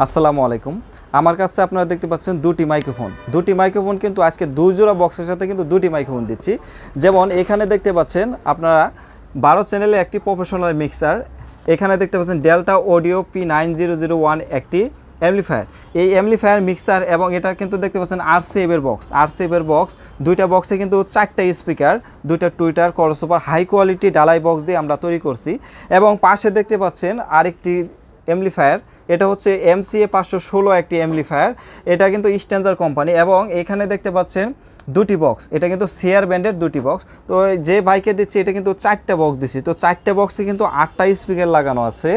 আসসালামু আলাইকুম। আমার কাছে আপনারা দেখতে পাচ্ছেন দুটি মাইক্রোফোন। দুটি মাইক্রোফোন কিন্তু আজকে দুই জোড়া বক্সের সাথে কিন্তু দুটি মাইক্রোফোন দিচ্ছি। যেমন এখানে দেখতে পাচ্ছেন আপনারা বারো চ্যানেলে একটি প্রফেশনাল মিক্সার এখানে দেখতে পাচ্ছেন Delta audio P nine zero zero one একটি অ্যামলিফায়ার এই অ্যামলিফায়ার মিক্সার এবং এটা কিন্তু দেখতে পাচ্ছেন আর সেভের বক্স আর সেভের বক্স দুইটা বক্সে কিন্তু চারটা স্পিকার দুইটা টুইটার করসোপার হাই কোয়ালিটি ডালাই বক্স দিয়ে আমরা তৈরি করছি। এবং পাশে দেখতে পাচ্ছেন আরেকটি অ্যামলিফায়ার এটা হচ্ছে এমসিএ পাঁচশো ষোলো একটি অ্যামলিফায়ার এটা কিন্তু স্ট্যান্ডার কোম্পানি এবং এখানে দেখতে পাচ্ছেন দুটি বক্স। এটা কিন্তু সিয়ার ব্যান্ডের দুটি বক্স। তো যে বাইকে দিচ্ছি, এটা কিন্তু চারটে বক্স দিচ্ছি তো চারটে বক্সে কিন্তু আটটা স্পিকার লাগানো আছে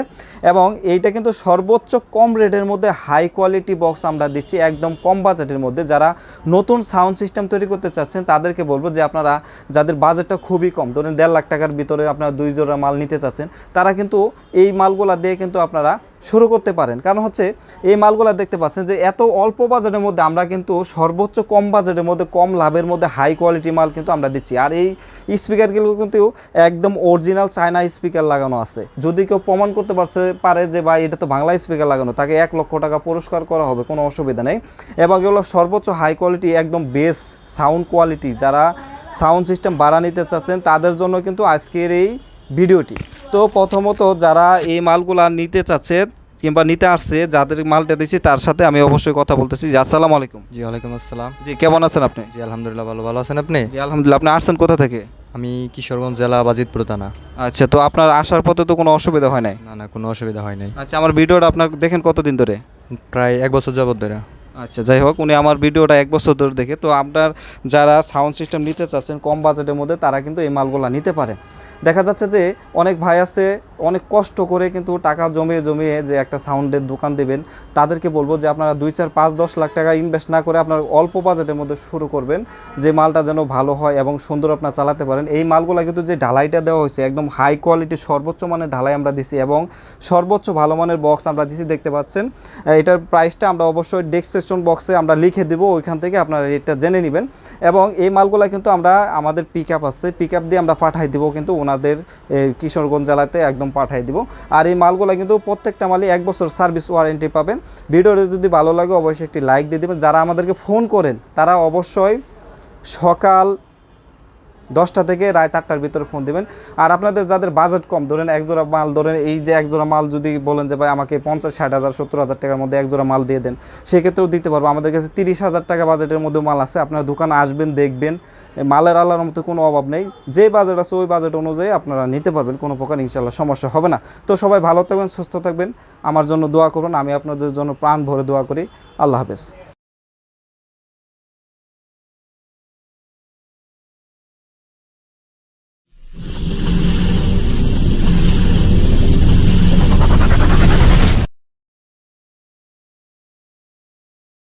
এবং এইটা কিন্তু সর্বোচ্চ কম রেটের মধ্যে হাই কোয়ালিটি বক্স আমরা দিচ্ছি একদম কম বাজেটের মধ্যে। যারা নতুন সাউন্ড সিস্টেম তৈরি করতে চাচ্ছেন, তাদেরকে বলব যে আপনারা যাদের বাজেটটা খুবই কম, ধরেন দেড় লাখ টাকার ভিতরে আপনারা দুই জোড়া মাল নিতে চাচ্ছেন, তারা কিন্তু এই মালগুলা দিয়ে কিন্তু আপনারা শুরু করতে পারেন। কারণ হচ্ছে, এই মালগুলা দেখতে পাচ্ছেন যে, এত অল্প বাজেটের মধ্যে আমরা কিন্তু সর্বোচ্চ কম বাজেটের মধ্যে, কম লাভের মধ্যে হাই কোয়ালিটি মাল কিন্তু আমরা দিচ্ছি। আর এই স্পিকারগুলো কিন্তু একদম অরিজিনাল চায়না স্পিকার লাগানো আছে। যদি কেউ প্রমাণ করতে পারছে, পারে যে, ভাই, এটা তো বাংলা স্পিকার লাগানো, তাকে এক লক্ষ টাকা পুরস্কার করা হবে, কোনো অসুবিধা নেই। এবং এগুলো সর্বোচ্চ হাই কোয়ালিটি একদম বেস সাউন্ড কোয়ালিটি যারা সাউন্ড সিস্টেম বাড়া নিতে চাচ্ছেন, তাদের জন্য কিন্তু আজকের এই ভিডিওটি। তো প্রথমত যারা এই মালগুলা নিতে চাচ্ছে কিংবা নিতে আসছে যাদের মালটা দিচ্ছি তার সাথে আমি অবশ্যই কথা বলতেছি। জি আসসালামু আলাইকুম। জি ওয়ালাইকুম আসসালাম। জি কেমন আছেন আপনি? জি আলহামদুলিল্লাহ ভালো ভালো আছেন আপনি? জি আলহামদুলিল্লাহ। আপনি আসছেন কোথা থেকে? আমি কিশোরগঞ্জ জেলা বাজিতপুর থানা। আচ্ছা তো আপনার আসার পথে তো কোনো অসুবিধা হয় নাই? না না কোনো অসুবিধা হয় নাই। আচ্ছা আমার ভিডিওটা আপনার দেখেন কতদিন ধরে? প্রায় এক বছর যাবত ধরে। আচ্ছা যাই হোক উনি আমার ভিডিওটা এক বছর ধরে দেখে। তো আপনার যারা সাউন্ড সিস্টেম নিতে চাচ্ছেন কম বাজেটের মধ্যে তারা কিন্তু এই মালগুলা নিতে পারে দেখা যাচ্ছে যে অনেক ভাই আছে অনেক কষ্ট করে কিন্তু টাকা জমিয়ে জমিয়ে যে একটা সাউন্ডের দোকান দেবেন, তাদেরকে বলব যে আপনারা দুই চার পাঁচ দশ লাখ টাকা ইনভেস্ট না করে আপনার অল্প বাজেটের মধ্যে শুরু করবেন, যে মালটা যেন ভালো হয় এবং সুন্দর আপনার চালাতে পারেন। এই মালগুলো কিন্তু যে ঢালাইটা দেওয়া হয়েছে, একদম হাই কোয়ালিটি সর্বোচ্চ মানের ঢালাই আমরা দিছি এবং সর্বোচ্চ ভালো মানের বক্স আমরা দিছি, দেখতে পাচ্ছেন। এটার প্রাইসটা আমরা অবশ্যই ডেস্ক্রিপশন বক্সে আমরা লিখে দেব, ওইখান থেকে আপনারা এটা জেনে নেবেন। এবং এই মালগুলো কিন্তু আমরা আমাদের পিক আছে পিক দিয়ে আমরা পাঠাই দিব কিন্তু ওনাদের কিশোরগঞ্জ জেলাতে একদম পাঠাই দিব। আর এই মালগুলো কিন্তু প্রত্যেকটা মালই এক বছর সার্ভিস ওয়ারেন্টি পাবেন। ভিডিওটা যদি ভালো লাগে, অবশ্যই একটি লাইক দিয়ে দেবেন। যারা আমাদেরকে ফোন করেন, তারা অবশ্যই সকাল দশটা থেকে রায় আটটার ভিতরে ফোন দিবেন। আর আপনাদের যাদের বাজেট কম, ধরেন এক জোড়া মাল, ধরেন এই যে এক জোড়া মাল যদি বলেন যে, ভাই, আমাকে পঞ্চাশ, ষাট হাজার, সত্তর হাজার টাকার মধ্যে এক জোড়া মাল দিয়ে দেন, সেক্ষেত্রেও দিতে পারব। আমাদের কাছে তিরিশ হাজার টাকা বাজেটের মধ্যে মাল আছে। আপনারা দোকানে আসবেন, দেখবেন। মালের আল্লাহর মতো কোনো অভাব নেই। যে বাজেট আছে, ওই বাজেট অনুযায়ী আপনারা নিতে পারবেন, কোনো প্রকার ইনশাল্লাহ সমস্যা হবে না। তো সবাই ভালো থাকবেন, সুস্থ থাকবেন। আমার জন্য দোয়া করুন, আমি আপনাদের জন্য প্রাণ ভরে দোয়া করি। আল্লাহ হাফেজ।